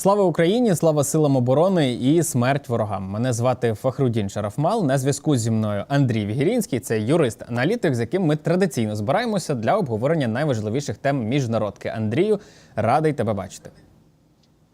Слава Україні, слава силам оборони і смерть ворогам. Мене звати Фахрудін Шарафмал. На зв'язку зі мною Андрій Вігірінський. Це юрист-аналітик, з яким ми традиційно збираємося для обговорення найважливіших тем міжнародки. Андрію, радий тебе бачити.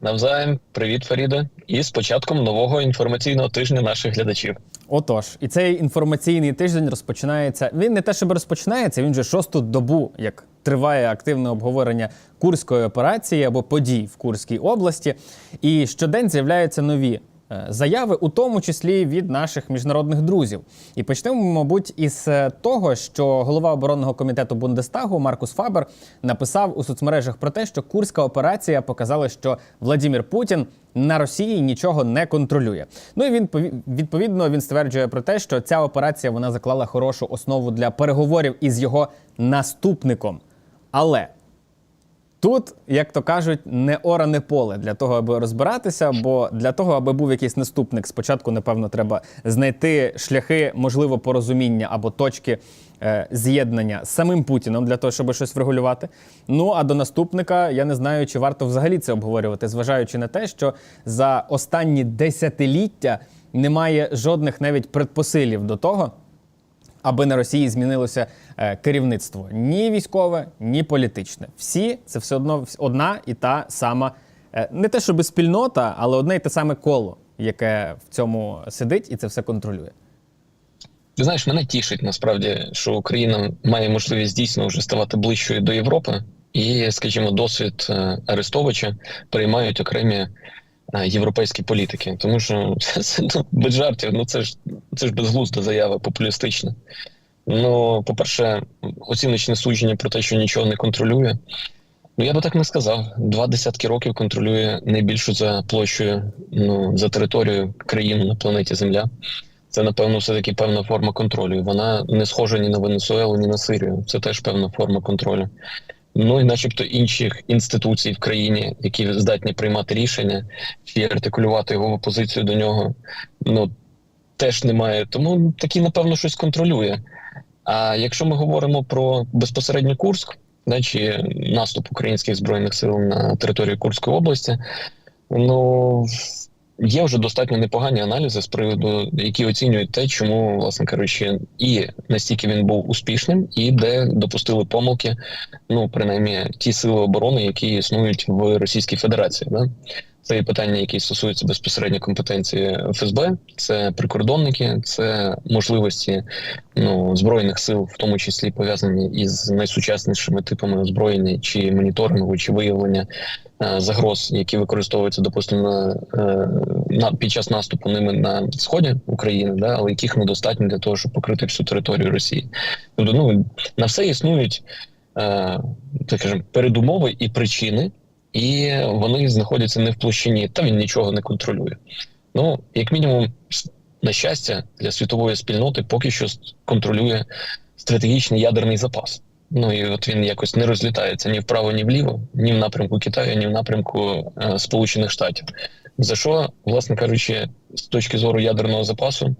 Навзаєм, привіт, Фаріда, і з початком нового інформаційного тижня наших глядачів. Отож, і цей інформаційний тиждень розпочинається. Він не те, щоб розпочинається, він вже шосту добу, як триває активне обговорення курської операції або подій в Курській області. І щодень з'являються нові е, заяви, у тому числі від наших міжнародних друзів. І почнемо, мабуть, із е, того, що голова оборонного комітету Бундестагу Маркус Фабер написав у соцмережах про те, що курська операція показала, що Владимир Путін на Росії нічого не контролює. Ну і він пові- відповідно він стверджує про те, що ця операція вона заклала хорошу основу для переговорів із його наступником. Але Тут, як то кажуть, не оране поле для того, аби розбиратися, бо для того, аби був якийсь наступник, спочатку, напевно, треба знайти шляхи, можливо, порозуміння або точки е, з'єднання з самим Путіном для того, щоб щось врегулювати. Ну а до наступника я не знаю, чи варто взагалі це обговорювати, зважаючи на те, що за останні десятиліття немає жодних навіть предпосилів до того аби на Росії змінилося е, керівництво ні військове, ні політичне. Всі це все одно одна і та сама, е, не те, щоб спільнота, але одне і те саме коло, яке в цьому сидить і це все контролює. Ти знаєш, мене тішить насправді, що Україна має можливість дійсно вже ставати ближчою до Європи, і, скажімо, досвід е, Арестовича приймають окремі європейські політики. Тому що це ну, без жартів, ну це ж це ж безглузда заява, популістична. Ну, по-перше, оціночне судження про те, що нічого не контролює. Ну, я би так не сказав. Два десятки років контролює найбільшу за площею, ну за територією країну на планеті Земля. Це, напевно, все-таки певна форма контролю. Вона не схожа ні на Венесуелу, ні на Сирію. Це теж певна форма контролю. Ну і начебто інших інституцій в країні, які здатні приймати рішення чи артикулювати його позицію до нього, ну теж немає. Тому такі, напевно, щось контролює. А якщо ми говоримо про безпосередньо Курск, да, чи наступ українських збройних сил на територію Курської області, ну є вже достатньо непогані аналізи з приводу, які оцінюють те, чому, власне кажучи, і настільки він був успішним, і де допустили помилки, ну принаймні ті сили оборони, які існують в Російській Федерації. Да? Це і питання, які стосуються безпосередньо компетенції ФСБ, це прикордонники, це можливості ну збройних сил, в тому числі пов'язані із найсучаснішими типами озброєння чи моніторингу, чи виявлення загроз, які використовуються допустимо на, е, під час наступу ними на сході України, да, але яких недостатньо для того, щоб покрити всю територію Росії. Тобто, ну на все існують е, так скажемо, передумови і причини. І вони знаходяться не в площині, та він нічого не контролює. Ну, як мінімум, на щастя, для світової спільноти поки що контролює стратегічний ядерний запас. Ну і от він якось не розлітається ні вправо, ні вліво, ні в напрямку Китаю, ні в напрямку е, Сполучених Штатів. За що, власне кажучи, з точки зору ядерного запасу,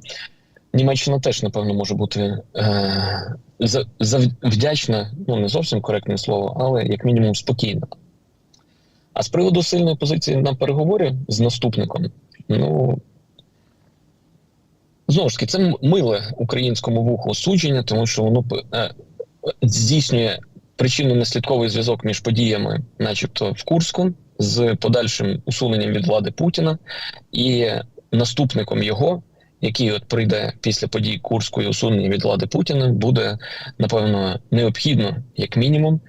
Німеччина теж, напевно, може бути е, вдячна, ну не зовсім коректне слово, але як мінімум спокійна. А з приводу сильної позиції на переговорі з наступником, ну знову ж таки, це миле українському вуху судження, тому що воно е, здійснює причинно-наслідковий зв'язок між подіями, начебто в Курську, з подальшим усуненням від влади Путіна і наступником його, який от прийде після подій Курської усунення від влади Путіна, буде напевно необхідно, як мінімум,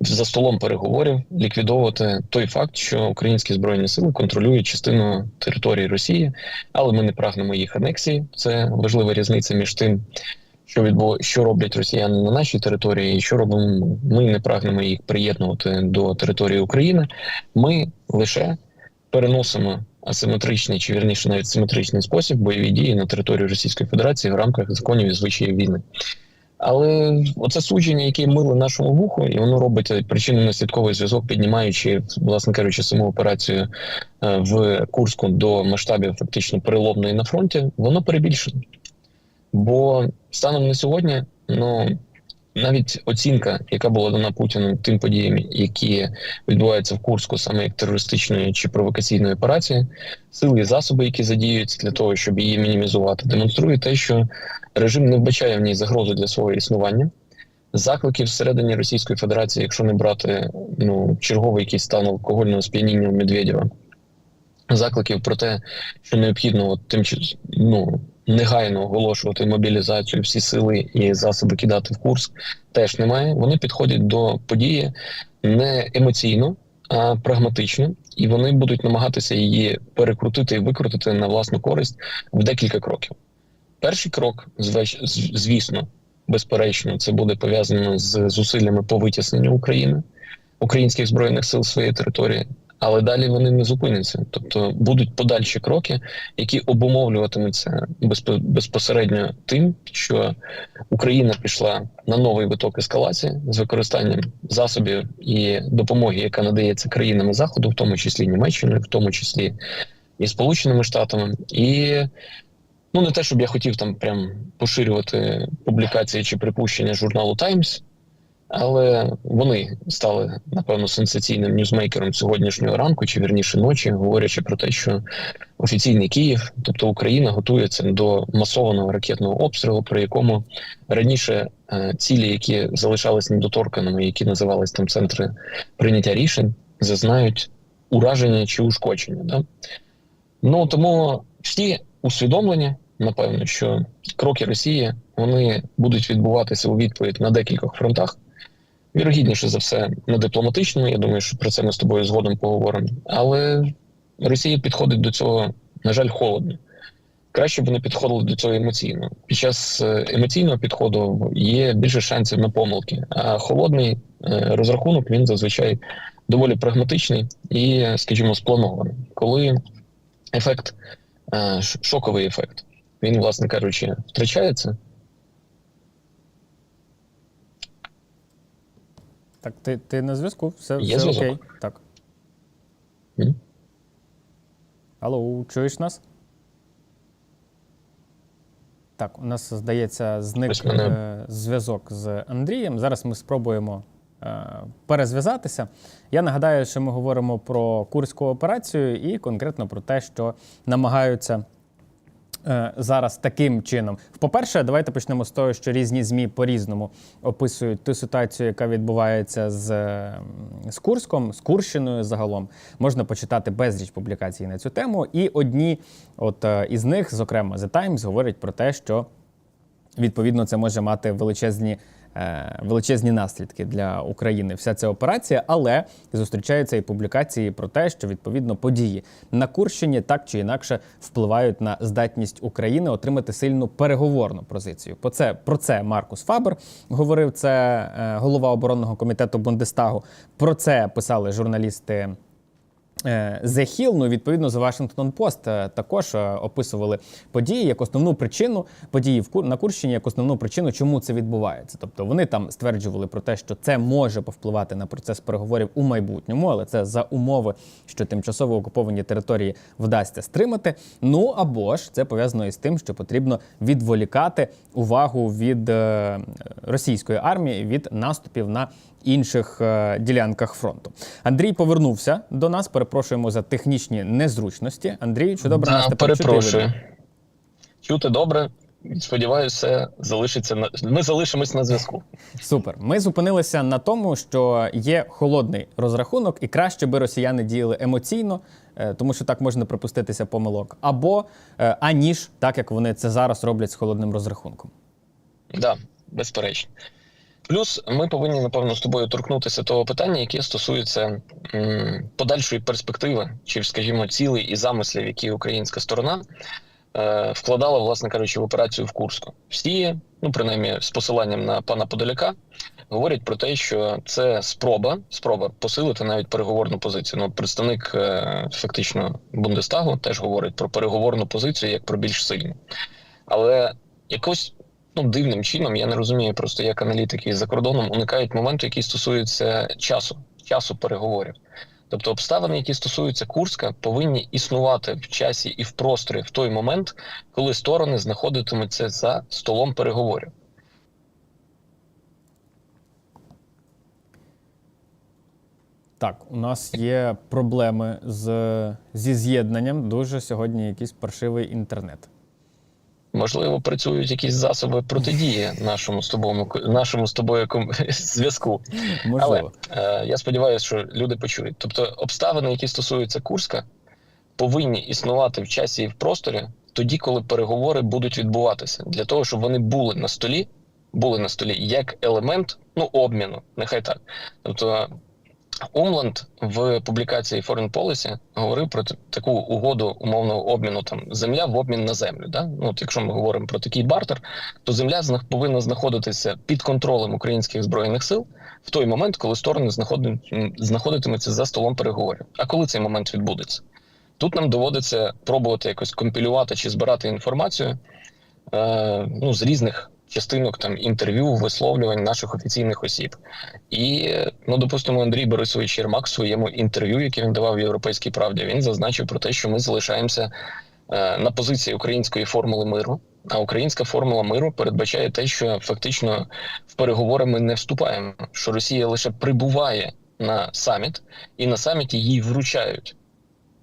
за столом переговорів ліквідовувати той факт, що українські збройні сили контролюють частину території Росії, але ми не прагнемо їх анексії. Це важлива різниця між тим, що відбу... що роблять росіяни на нашій території, і що робимо. ми. Не прагнемо їх приєднувати до території України. Ми лише переносимо асиметричний чи вірніше навіть симетричний спосіб бойові дії на територію Російської Федерації в рамках законів і звичаїв війни. Але оце судження, яке миле нашому вуху, і воно робить причинно-наслідковий зв'язок, піднімаючи, власне кажучи, саму операцію е, в Курську до масштабів фактично переломної на фронті, воно перебільшено. Бо станом на сьогодні, ну навіть оцінка, яка була дана Путіним тим подіям, які відбуваються в Курську, саме як терористичної чи провокаційної операції, сили і засоби, які задіюються для того, щоб її мінімізувати, демонструє те, що режим не вбачає в ній загрозу для свого існування. Закликів всередині Російської Федерації, якщо не брати ну черговий якийсь стан алкогольного сп'яніння у Медведєва, закликів про те, що необхідно от, тим ну, негайно оголошувати мобілізацію, всі сили і засоби кидати в курс, теж немає. Вони підходять до події не емоційно, а прагматично, і вони будуть намагатися її перекрутити і викрутити на власну користь в декілька кроків. Перший крок, звісно, безперечно, це буде пов'язано з зусиллями по витісненню України, українських збройних сил своєї території. Але далі вони не зупиняться, тобто будуть подальші кроки, які обумовлюватимуться безпо- безпосередньо тим, що Україна пішла на новий виток ескалації з використанням засобів і допомоги, яка надається країнами заходу, в тому числі Німеччиною, в тому числі і Сполученими Штатами, і ну не те, щоб я хотів там прям поширювати публікації чи припущення журналу Times, але вони стали напевно сенсаційним ньюзмейкером сьогоднішнього ранку, чи вірніше ночі, говорячи про те, що офіційний Київ, тобто Україна, готується до масованого ракетного обстрілу, при якому раніше е, цілі, які залишались недоторканими, які називались там центри прийняття рішень, зазнають ураження чи ушкодження. Да? Ну тому всі усвідомлені, напевно, що кроки Росії вони будуть відбуватися у відповідь на декількох фронтах. Вірогідніше за все на дипломатичному. Я думаю, що про це ми з тобою згодом поговоримо. Але Росія підходить до цього, на жаль, холодно. Краще б вони підходили до цього емоційно. Під час е, емоційного підходу є більше шансів на помилки. А холодний е, розрахунок він зазвичай доволі прагматичний і, скажімо, спланований. Коли ефект, е, шоковий ефект, він, власне кажучи, втрачається. Так, ти, ти на зв'язку? Все, Є все зв'язок. окей. Так. М? Алло, чуєш нас? Так, у нас, здається, зник Ось мене- е, зв'язок з Андрієм. Зараз ми спробуємо е, перезв'язатися. Я нагадаю, що ми говоримо про курську операцію і конкретно про те, що намагаються зараз таким чином. По-перше, давайте почнемо з того, що різні ЗМІ по-різному описують ту ситуацію, яка відбувається з, е, з Курском, з Курщиною загалом. Можна почитати безліч публікацій на цю тему. І одні от, е, із них, зокрема The Times, говорять про те, що Відповідно, це може мати величезні, е, величезні наслідки для України. Вся ця операція, але зустрічаються і публікації про те, що відповідно події на Курщині так чи інакше впливають на здатність України отримати сильну переговорну позицію. Про це про це Маркус Фабер говорив. Це е, голова оборонного комітету Бундестагу. Про це писали журналісти. Е, The Hill, ну відповідно The Washington Post е, також е, описували події як основну причину події в на Курщині, як основну причину, чому це відбувається. Тобто вони там стверджували про те, що це може повпливати на процес переговорів у майбутньому, але це за умови, що тимчасово окуповані території вдасться стримати. Ну або ж це пов'язано із тим, що потрібно відволікати увагу від російської армії від наступів на інших е, ділянках фронту. Андрій повернувся до нас. Перепрошуємо за технічні незручності. Андрій, чи добре Да, нас тепер перепрошую. Чути добре. Сподіваюся, залишиться на ми залишимось на зв'язку. Супер. Ми зупинилися на тому, що є холодний розрахунок, і краще би росіяни діяли емоційно, е, тому що так можна припуститися помилок, або е, аніж так, як вони це зараз роблять з холодним розрахунком. Да, безперечно. Плюс ми повинні, напевно, з тобою торкнутися того питання, яке стосується м, подальшої перспективи, чи, скажімо, цілей і замислів, які українська сторона е, вкладала, власне кажучи, в операцію в Курську. Всі, ну принаймні, з посиланням на пана Подоляка, говорять про те, що це спроба, спроба посилити навіть переговорну позицію. Ну, представник е, фактично Бундестагу теж говорить про переговорну позицію як про більш сильну. Але якось ну дивним чином. Я не розумію просто, як аналітики за кордоном уникають моменту, який стосується часу, часу переговорів. Тобто обставини, які стосуються Курська, повинні існувати в часі і в просторі в той момент, коли сторони знаходитимуться за столом переговорів. Так, у нас є проблеми з, зі з'єднанням. Дуже сьогодні якийсь паршивий інтернет. Можливо, працюють якісь засоби протидії нашому з тобою нашому з тобою зв'язку. Можливо. Але е, я сподіваюся, що люди почують. Тобто, обставини, які стосуються Курська, повинні існувати в часі і в просторі тоді, коли переговори будуть відбуватися, для того, щоб вони були на столі, були на столі як елемент ну обміну. Нехай так. Тобто Умланд в публікації Foreign Policy говорив про таку угоду умовного обміну там земля в обмін на землю. Да? Ну, от якщо ми говоримо про такий бартер, то земля повинна знаходитися під контролем українських збройних сил в той момент, коли сторони знаходитимуться за столом переговорів. А коли цей момент відбудеться? Тут нам доводиться пробувати якось компілювати чи збирати інформацію е, ну, з різних частинок там інтерв'ю, висловлювань наших офіційних осіб. І, ну, допустимо, Андрій Борисович Єрмак в своєму інтерв'ю, яке він давав в Європейській правді, він зазначив про те, що ми залишаємося е, на позиції української формули миру. А українська формула миру передбачає те, що фактично в переговори ми не вступаємо, що Росія лише прибуває на саміт, і на саміті їй вручають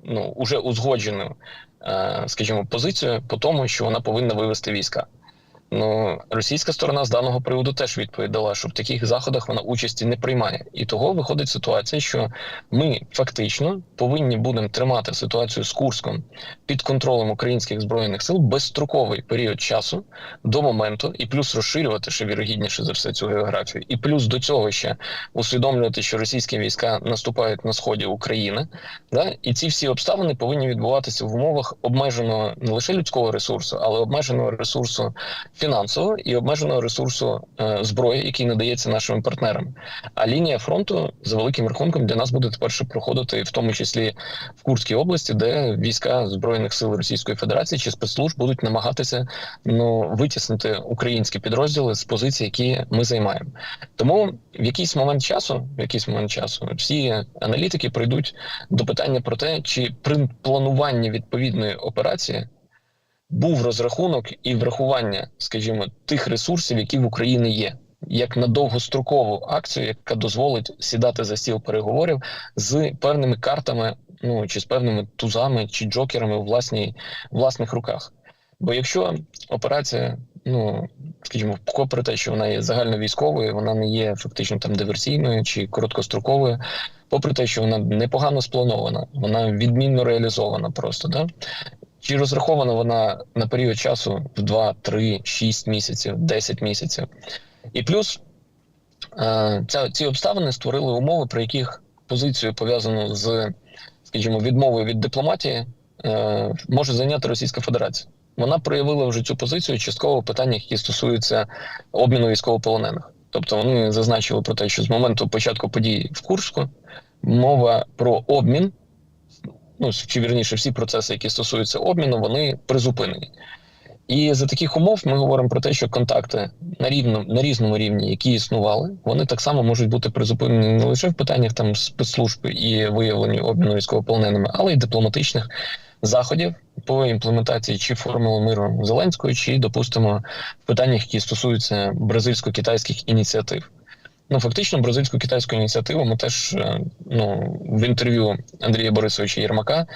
ну уже узгоджену, е, скажімо, позицію по тому, що вона повинна вивести війська. Ну, російська сторона з даного приводу теж відповідала, що в таких заходах вона участі не приймає, і того виходить ситуація, що ми фактично повинні будемо тримати ситуацію з Курском під контролем українських збройних сил безстроковий період часу до моменту, і плюс розширювати ще вірогідніше за все цю географію, і плюс до цього ще усвідомлювати, що російські війська наступають на сході України, да? І ці всі обставини повинні відбуватися в умовах обмеженого не лише людського ресурсу, але обмеженого ресурсу фінансового і обмеженого ресурсу е, зброї, який надається нашим партнерам. А лінія фронту за великим рахунком для нас буде тепер проходити, в тому числі в Курській області, де війська збройних сил Російської Федерації чи спецслужб будуть намагатися ну витіснити українські підрозділи з позицій, які ми займаємо. Тому в якийсь момент часу, в якийсь момент часу, всі аналітики прийдуть до питання про те, чи при плануванні відповідної операції був розрахунок і врахування, скажімо, тих ресурсів, які в Україні є, як на довгострокову акцію, яка дозволить сідати за стіл переговорів з певними картами, ну чи з певними тузами чи джокерами у власній власних руках. Бо якщо операція, ну скажімо, попри те, що вона є загальновійськовою, вона не є фактично там диверсійною чи короткостроковою, попри те, що вона непогано спланована, вона відмінно реалізована просто да. Чи розрахована вона на період часу в 2, 3, 6 місяців, 10 місяців? І плюс е, ця, ці обставини створили умови, при яких позицію пов'язану з, скажімо, відмовою від дипломатії е, може зайняти Російська Федерація. Вона проявила вже цю позицію частково в питаннях, які стосуються обміну військовополонених. Тобто вони зазначили про те, що з моменту початку подій в Курську мова про обмін ну чи вірніше, всі процеси, які стосуються обміну, вони призупинені. І за таких умов ми говоримо про те, що контакти на рівно на різному рівні, які існували, вони так само можуть бути призупинені не лише в питаннях там спецслужб і виявленню обміну військовополоненими, але й дипломатичних заходів по імплементації чи формули миру Зеленської, чи допустимо в питаннях, які стосуються бразильсько-китайських ініціатив. Ну, фактично, бразильсько-китайську ініціативу ми теж е, ну, в інтерв'ю Андрія Борисовича Єрмака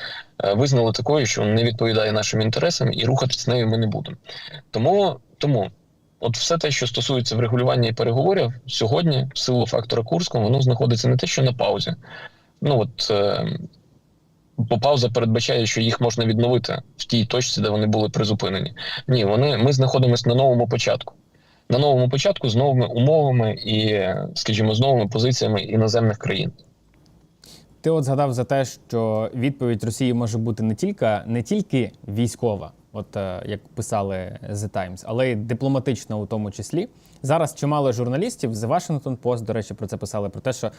е, визнали такою, що не відповідає нашим інтересам, і рухатися з нею ми не будемо. Тому, тому от все те, що стосується врегулювання і переговорів, сьогодні, в силу фактора Курського, воно знаходиться не те, що на паузі. Ну от е, бо пауза передбачає, що їх можна відновити в тій точці, де вони були призупинені. Ні, вони ми знаходимося на новому початку на новому початку з новими умовами і, скажімо, з новими позиціями іноземних країн. Ти от згадав за те, що відповідь Росії може бути не тільки не тільки військова, от е, як писали The Times, але й дипломатична у тому числі. Зараз чимало журналістів The Washington Post, до речі, про це писали про те, що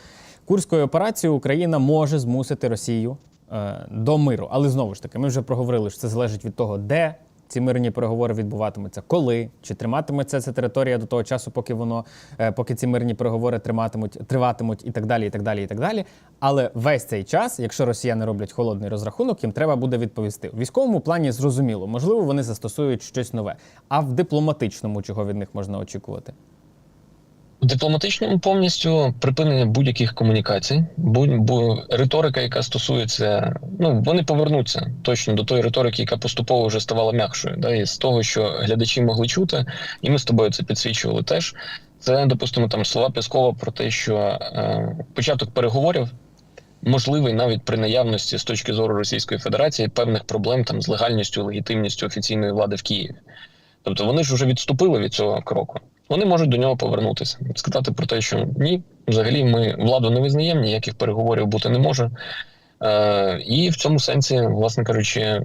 курською операцією Україна може змусити Росію е, до миру. Але знову ж таки, ми вже проговорили, що це залежить від того, де ці мирні переговори відбуватимуться, коли чи триматиметься ця територія до того часу, поки воно е, поки ці мирні переговори триматимуть, триватимуть і так далі, і так далі, і так далі. Але весь цей час, якщо росіяни роблять холодний розрахунок, їм треба буде відповісти. У військовому плані зрозуміло, можливо, вони застосують щось нове. А в дипломатичному чого від них можна очікувати? В дипломатичному повністю припинення будь-яких комунікацій, будь, бо риторика, яка стосується, ну вони повернуться точно до тої риторики, яка поступово вже ставала м'якшою. Да, і з того, що глядачі могли чути, і ми з тобою це підсвічували теж. Це допустимо там слова Пескова про те, що е, початок переговорів можливий навіть при наявності з точки зору Російської Федерації певних проблем там з легальністю, легітимністю офіційної влади в Києві. Тобто вони ж вже відступили від цього кроку. Вони можуть до нього повернутися, сказати про те, що ні, взагалі ми владу не визнаємо, ніяких переговорів бути не може. Е, і в цьому сенсі, власне кажучи,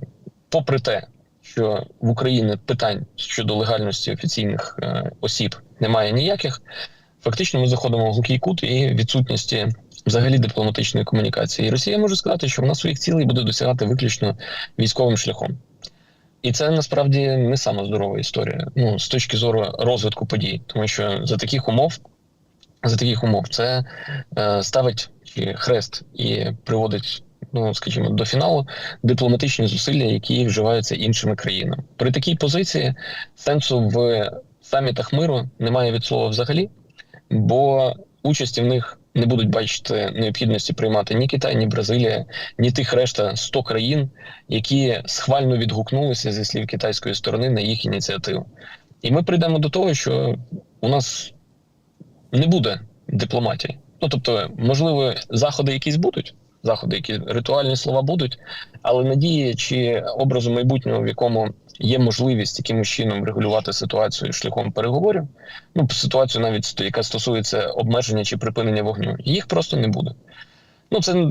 попри те, що в Україні питань щодо легальності офіційних е, осіб немає ніяких, фактично ми заходимо в глухий кут і відсутності взагалі дипломатичної комунікації. І Росія може сказати, що вона своїх цілей буде досягати виключно військовим шляхом. І це насправді не сама здорова історія. Ну з точки зору розвитку подій, тому що за таких умов, за таких умов, це е, ставить хрест і приводить, ну скажімо, до фіналу дипломатичні зусилля, які вживаються іншими країнами. При такій позиції сенсу в самітах миру немає від слова взагалі, бо участі в них не будуть бачити необхідності приймати ні Китай, ні Бразилія, ні тих решта 100 країн, які схвально відгукнулися зі слів китайської сторони на їх ініціативу. І ми прийдемо до того, що у нас не буде дипломатії. Ну тобто, можливо, заходи якісь будуть, заходи, які ритуальні слова будуть, але надії чи образу майбутнього, в якому є можливість якимось чином регулювати ситуацію шляхом переговорів, ну ситуацію навіть яка стосується обмеження чи припинення вогню, їх просто не буде. Ну, це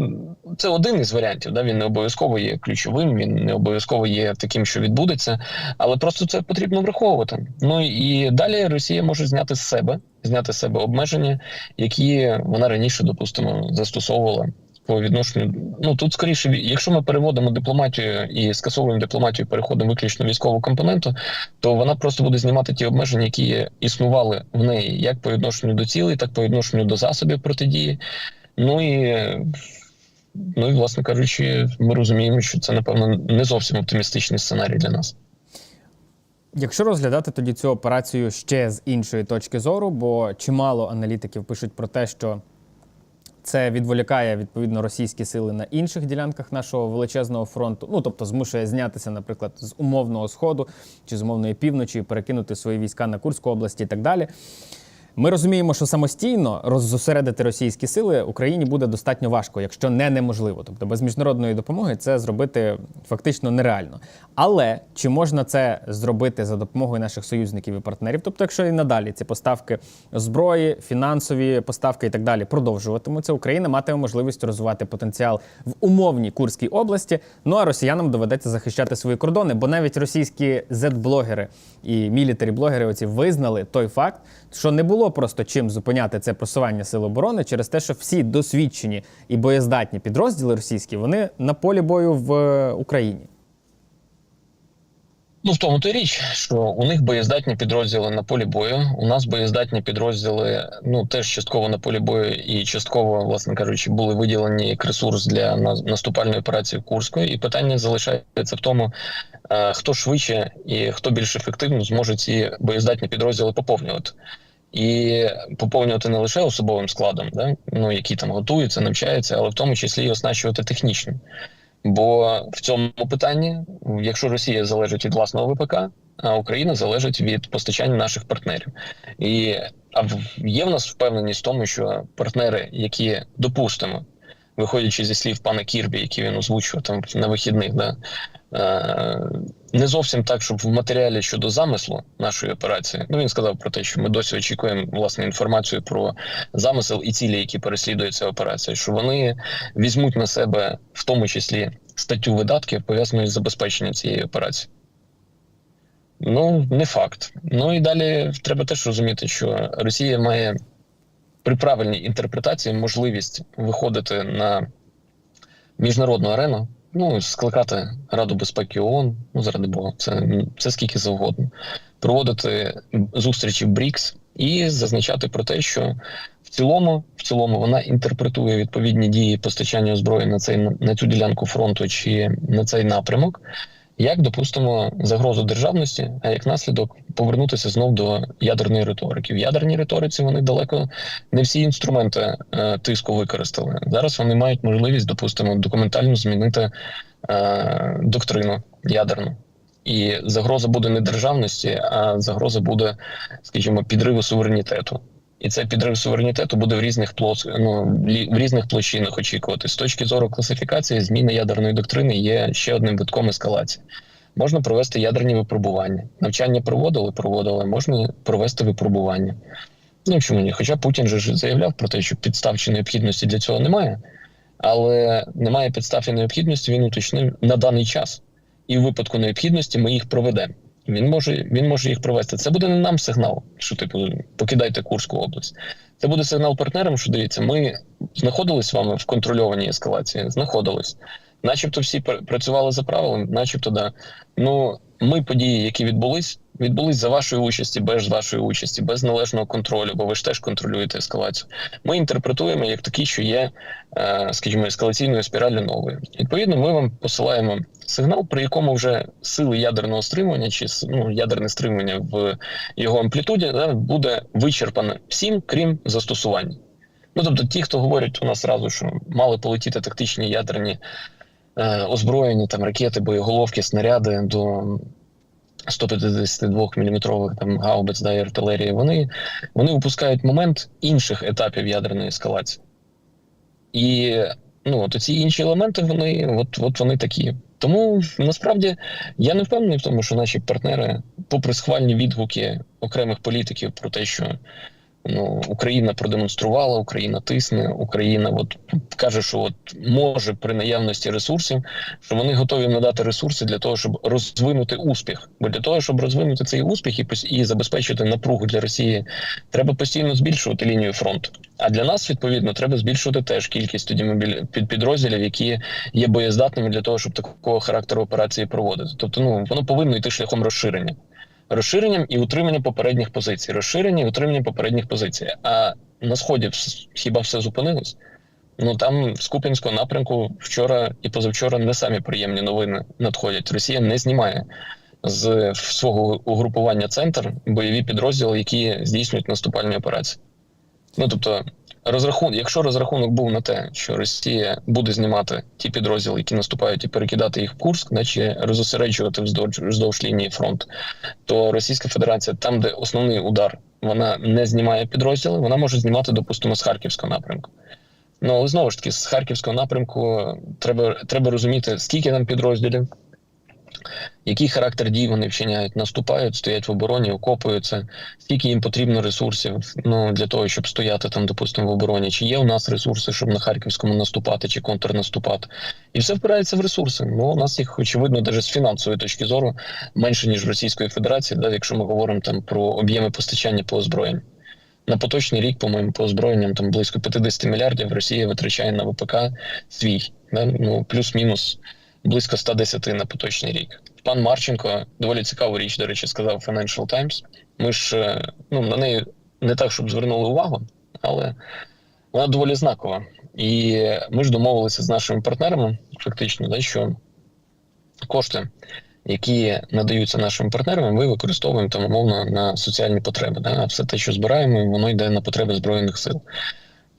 це один із варіантів. Да? Він не обов'язково є ключовим, він не обов'язково є таким, що відбудеться, але просто це потрібно враховувати. Ну і далі Росія може зняти з себе, зняти з себе обмеження, які вона раніше, допустимо, застосовувала по відношенню. Ну тут скоріше, якщо ми переводимо дипломатію і скасовуємо дипломатію, переходимо виключно військову компоненту, то вона просто буде знімати ті обмеження, які існували в неї, як по відношенню до цілей, так по відношенню до засобів протидії. Ну і ну і власне кажучи, ми розуміємо, що це напевно не зовсім оптимістичний сценарій для нас. Якщо розглядати тоді цю операцію ще з іншої точки зору, бо чимало аналітиків пишуть про те, що це відволікає відповідно російські сили на інших ділянках нашого величезного фронту. Ну тобто змушує знятися, наприклад, з умовного сходу чи з умовної півночі, перекинути свої війська на Курську область і так далі. Ми розуміємо, що самостійно роззосередити російські сили Україні буде достатньо важко, якщо не неможливо. Тобто без міжнародної допомоги це зробити фактично нереально. Але чи можна це зробити за допомогою наших союзників і партнерів? Тобто, якщо і надалі ці поставки зброї, фінансові поставки і так далі продовжуватимуться, Україна матиме можливість розвивати потенціал в умовній Курській області. Ну а росіянам доведеться захищати свої кордони, бо навіть російські зет-блогери і мілітарі-блогери оці визнали той факт, що не було просто чим зупиняти це просування сил оборони через те, що всі досвідчені і боєздатні підрозділи російські вони на полі бою в е, Україні. Ну, в тому то й річ, що у них боєздатні підрозділи на полі бою. У нас боєздатні підрозділи, ну теж частково на полі бою, і частково, власне кажучи, були виділені як ресурс для наступальної операції Курської. І питання залишається в тому, е, хто швидше і хто більш ефективно зможе ці боєздатні підрозділи поповнювати. І поповнювати не лише особовим складом, да? ну які там готуються, навчаються, але в тому числі і оснащувати технічно. Бо в цьому питанні, якщо Росія залежить від власного ВПК, а Україна залежить від постачання наших партнерів, і а є в нас впевненість в тому, що партнери, які допустимо, виходячи зі слів пана Кірбі, які він озвучував там на вихідних, да не зовсім так, щоб в матеріалі щодо замислу нашої операції. Ну він сказав про те, що ми досі очікуємо власне інформацію про замисел і цілі, які переслідує ця операція. Що вони візьмуть на себе в тому числі статтю видатків пов'язаної з забезпеченням цієї операції. Ну, не факт. Ну і далі треба теж розуміти, що Росія має при правильній інтерпретації можливість виходити на міжнародну арену, ну скликати Раду безпеки ООН, ну заради Бога, це це скільки завгодно, проводити зустрічі БРІКС і зазначати про те, що в цілому, в цілому, вона інтерпретує відповідні дії постачання зброї на цей на цю ділянку фронту чи на цей напрямок. Як допустимо загрозу державності, а як наслідок повернутися знов до ядерної риторики. В ядерній риториці вони далеко не всі інструменти е, тиску використали. Зараз вони мають можливість, допустимо, документально змінити е, доктрину ядерну. І загроза буде не державності, а загроза буде, скажімо, підриву суверенітету. І цей підрив суверенітету буде в різних плос... ну, в різних площинах очікувати. З точки зору класифікації, зміни ядерної доктрини є ще одним витком ескалації. Можна провести ядерні випробування. Навчання проводили, проводили, можна провести випробування. Ну чому ні? Хоча Путін же заявляв про те, що підстав чи необхідності для цього немає, але немає підстав і необхідності, він уточнив на даний час. І в випадку необхідності ми їх проведемо. Він може, він може їх провести. Це буде не нам сигнал, що типу покидайте Курську область. Це буде сигнал партнерам, що дивіться, ми знаходились з вами в контрольованій ескалації, знаходились. Начебто всі працювали за правилами, начебто, да. Ну, ми події, які відбулись, відбулись за вашої участі, без вашої участі, без належного контролю, бо ви ж теж контролюєте ескалацію. Ми інтерпретуємо як такі, що є, е, скажімо, ескалаційною спіраллю новою. Відповідно, ми вам посилаємо сигнал, при якому вже сили ядерного стримування чи ну, ядерне стримування в його амплітуді да, буде вичерпане всім, крім застосування. Ну тобто, ті, хто говорять у нас зразу, що мали полетіти тактичні ядерні е, озброєні там ракети, боєголовки, снаряди до 152 мм там гаубиць да, і артилерії, вони, вони випускають момент інших етапів ядерної ескалації. І ну, от ці інші елементи, вони от, от вони такі. Тому насправді я не впевнений в тому, що наші партнери, попри схвальні відгуки окремих політиків про те, що ну, Україна продемонструвала, Україна тисне, Україна от каже, що от може при наявності ресурсів, що вони готові надати ресурси для того, щоб розвинути успіх. Бо для того, щоб розвинути цей успіх і, і забезпечити напругу для Росії, треба постійно збільшувати лінію фронту. А для нас відповідно треба збільшувати теж кількість тоді мобілі... під підрозділів, які є боєздатними для того, щоб такого характеру операції проводити. Тобто, ну воно повинно йти шляхом розширення. Розширенням і утримання попередніх позицій. Розширення і утримання попередніх позицій. А на сході хіба все зупинилось? Ну там з Куп'янського напрямку вчора і позавчора не самі приємні новини надходять. Росія не знімає з свого угрупування центр бойові підрозділи, які здійснюють наступальні операції. Ну тобто, розрахунок, якщо розрахунок був на те, що Росія буде знімати ті підрозділи, які наступають, і перекидати їх в Курск, наче розосереджувати вздовж, вздовж лінії фронту, то Російська Федерація, там, де основний удар, вона не знімає підрозділи, вона може знімати, допустимо, з Харківського напрямку. Ну але знову ж таки, з Харківського напрямку треба, треба розуміти, скільки там підрозділів, який характер дій вони вчиняють, наступають, стоять в обороні, окопуються, скільки їм потрібно ресурсів ну, для того, щоб стояти там, допустимо, в обороні, чи є у нас ресурси, щоб на Харківському наступати чи контрнаступати. І все впирається в ресурси. Ну, у нас їх, очевидно, навіть з фінансової точки зору менше, ніж в Російської Федерації, да, якщо ми говоримо там про об'єми постачання по озброєнню. На поточний рік, по-моєму, по озброєнням там близько 50 мільярдів Росія витрачає на ВПК свій, да? ну, плюс-мінус близько 110 на поточний рік. Пан Марченко доволі цікаву річ, до речі, сказав Financial Times. Ми ж е, ну, на неї не так, щоб звернули увагу, але вона доволі знакова. І ми ж домовилися з нашими партнерами, фактично, да, що кошти, які надаються нашими партнерами, ми використовуємо там умовно на соціальні потреби. Да? А все те, що збираємо, воно йде на потреби збройних сил.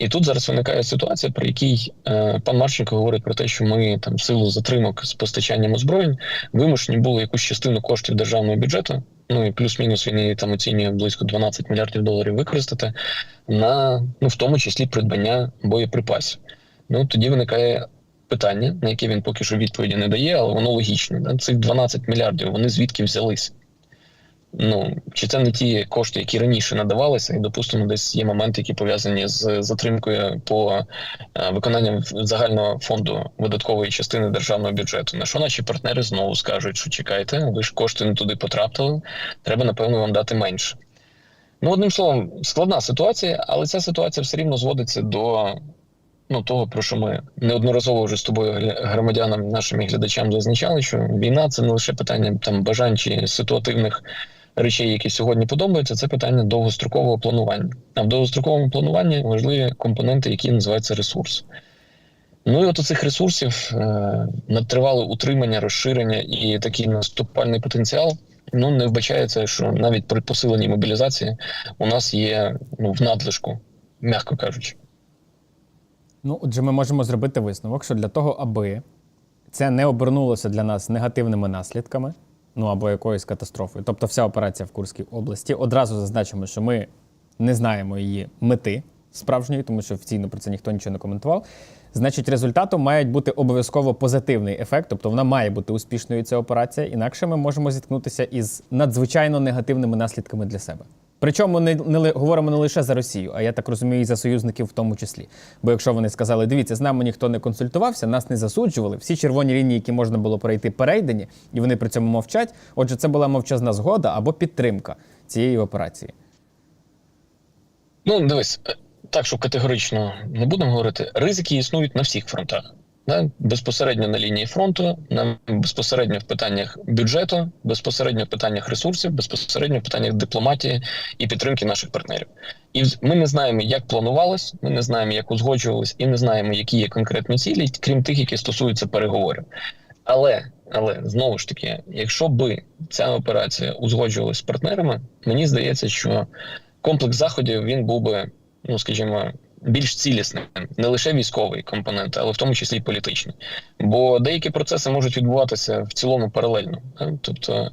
І тут зараз виникає ситуація, при якій е, пан Марченко говорить про те, що ми там силу затримок з постачанням озброєнь вимушені були якусь частину коштів державного бюджету. Ну і плюс-мінус він її там оцінює близько 12 мільярдів доларів використати на ну в тому числі придбання боєприпасів. Ну тоді виникає питання, на яке він поки що відповіді не дає, але воно логічне. Цих 12 мільярдів вони звідки взялись? Ну чи це не ті кошти, які раніше надавалися, і допустимо, десь є моменти, які пов'язані з затримкою по е, виконанням загального фонду видаткової частини державного бюджету. На що наші партнери знову скажуть, що чекайте, ви ж кошти не туди потрапили, треба напевно вам дати менше. Ну, одним словом, складна ситуація, але ця ситуація все рівно зводиться до ну, того, про що ми неодноразово вже з тобою громадянам, нашим глядачам зазначали, що війна це не лише питання там бажань чи ситуативних речей, які сьогодні подобаються, це питання довгострокового планування. А в довгостроковому плануванні важливі компоненти, які називаються ресурс. Ну і от у цих ресурсів е, на тривале утримання, розширення і такий наступальний потенціал. Ну не вбачається, що навіть при посиленій мобілізації у нас є ну в надлишку, м'яко кажучи. Ну, отже, ми можемо зробити висновок, що для того, аби це не обернулося для нас негативними наслідками, ну або якоюсь катастрофою, тобто вся операція в Курській області, одразу зазначимо, що ми не знаємо її мети справжньої, тому що офіційно про це ніхто нічого не коментував. Значить, результатом має бути обов'язково позитивний ефект, тобто вона має бути успішною ця операція, інакше ми можемо зіткнутися із надзвичайно негативними наслідками для себе. Причому не, не говоримо не лише за Росію, а я так розумію, і за союзників в тому числі. Бо якщо вони сказали, дивіться, з нами ніхто не консультувався, нас не засуджували, всі червоні лінії, які можна було пройти, перейдені, і вони при цьому мовчать. Отже, це була мовчазна згода або підтримка цієї операції. Ну, дивись, так що категорично не будемо говорити. Ризики існують на всіх фронтах. Да? Безпосередньо на лінії фронту, на безпосередньо в питаннях бюджету, безпосередньо в питаннях ресурсів, безпосередньо в питаннях дипломатії і підтримки наших партнерів. І ми не знаємо, як планувалось, ми не знаємо, як узгоджувалось, і не знаємо, які є конкретні цілі, крім тих, які стосуються переговорів. Але але знову ж таки, якщо би ця операція узгоджувалась з партнерами, мені здається, що комплекс заходів він був би, ну скажімо, більш цілісним, не лише військовий компонент, але в тому числі і політичний. Бо деякі процеси можуть відбуватися в цілому паралельно. Тобто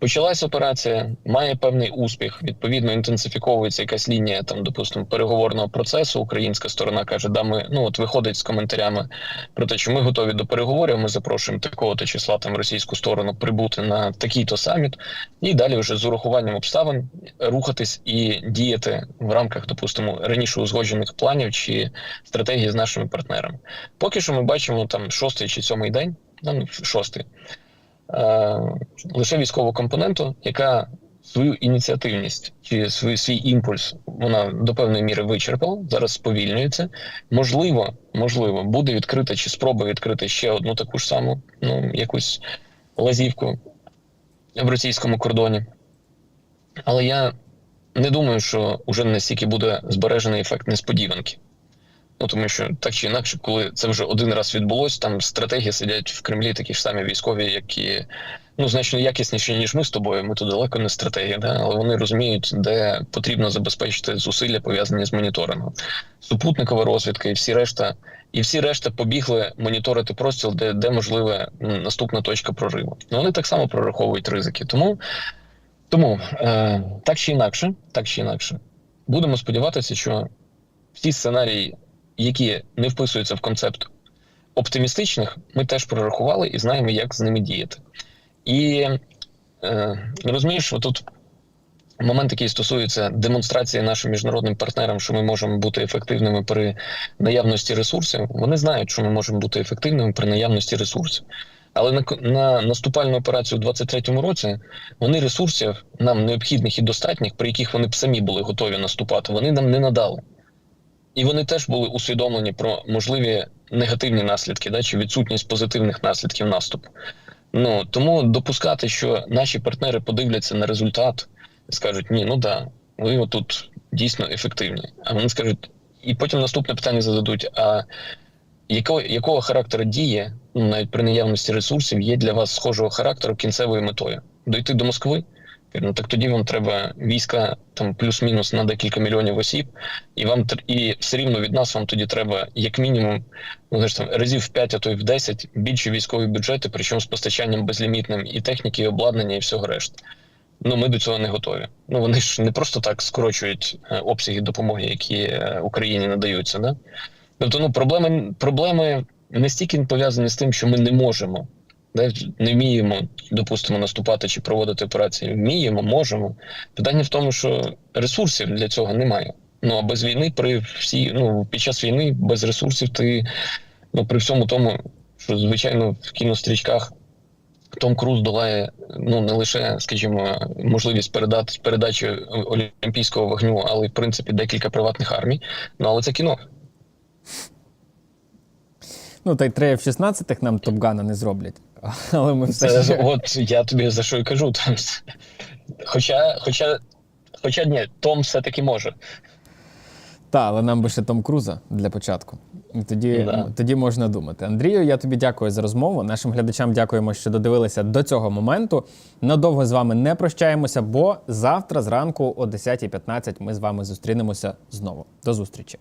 почалась операція, має певний успіх. Відповідно, інтенсифіковується якась лінія там, допустимо, переговорного процесу. Українська сторона каже, да, ми ну от виходить з коментарями про те, що ми готові до переговорів. Ми запрошуємо такого-то числа там російську сторону прибути на такий-то саміт, і далі вже з урахуванням обставин рухатись і діяти в рамках, допустимо, раніше узгоджених планів чи стратегії з нашими партнерами. Поки що ми бачимо там шостий чи сьомий день, ну шостий, е, лише військову компоненту, яка свою ініціативність чи свій, свій імпульс вона до певної міри вичерпала, зараз сповільнюється. Можливо, можливо, буде відкрита чи спроба відкрити ще одну таку ж саму, ну якусь лазівку в російському кордоні. Але я не думаю, що вже настільки буде збережений ефект несподіванки. Ну тому що так чи інакше, коли це вже один раз відбулось, там стратегії сидять в Кремлі такі ж самі військові, які ну значно якісніші, ніж ми з тобою. Ми тут далеко не стратегія, да? але вони розуміють, де потрібно забезпечити зусилля пов'язані з моніторингом. Супутникова розвідка і всі решта, і всі решта побігли моніторити простіл, де, де можливе наступна точка прориву. Ну вони так само прораховують ризики. Тому, тому е, так чи інакше, так чи інакше, будемо сподіватися, що всі сценарії, які не вписуються в концепт оптимістичних, ми теж прорахували і знаємо, як з ними діяти. І е, розумієш, тут момент, який стосується демонстрації нашим міжнародним партнерам, що ми можемо бути ефективними при наявності ресурсів. Вони знають, що ми можемо бути ефективними при наявності ресурсів. Але на, на наступальну операцію у 23-му році вони ресурсів нам необхідних і достатніх, при яких вони б самі були готові наступати, вони нам не надали. І вони теж були усвідомлені про можливі негативні наслідки, да, чи відсутність позитивних наслідків наступу. Ну тому допускати, що наші партнери подивляться на результат скажуть: ні, ну да, ви отут дійсно ефективні. А вони скажуть, і потім наступне питання зададуть: а якого, якого характеру діє, ну навіть при наявності ресурсів, є для вас схожого характеру кінцевою метою? Дойти до Москви? Ну так тоді вам треба війська там плюс-мінус на декілька мільйонів осіб, і вам і все рівно від нас вам тоді треба як мінімум ну, знаєш, там, разів в 5, а то й в 10 більші військові бюджети, причому з постачанням безлімітним і техніки, і обладнання, і всього решти. Ну ми до цього не готові. Ну вони ж не просто так скорочують е, обсяги допомоги, які е, Україні надаються. Да? Тобто, ну проблеми, проблеми не стільки пов'язані з тим, що ми не можемо. Да, не вміємо, допустимо, наступати чи проводити операції. Вміємо, можемо. Питання в тому, що ресурсів для цього немає. Ну а без війни, при всій, ну під час війни без ресурсів ти ну при всьому тому, що звичайно в кінострічках Том Круз долає ну не лише, скажімо, можливість передати передачі олімпійського вогню, але й в принципі декілька приватних армій. Ну але це кіно. Ну, та й 3 в 16 нам Топгана не зроблять. Але ми все Це, ще... от я тобі за що і кажу. Там, хоча, хоча, хоча ні, Том все-таки може. Та, але нам би ще Том Круза для початку. І Тоді, Да. тоді можна думати. Андрію, я тобі дякую за розмову. Нашим глядачам дякуємо, що додивилися до цього моменту. Надовго з вами не прощаємося, бо завтра зранку о 10.15 ми з вами зустрінемося знову. До зустрічі.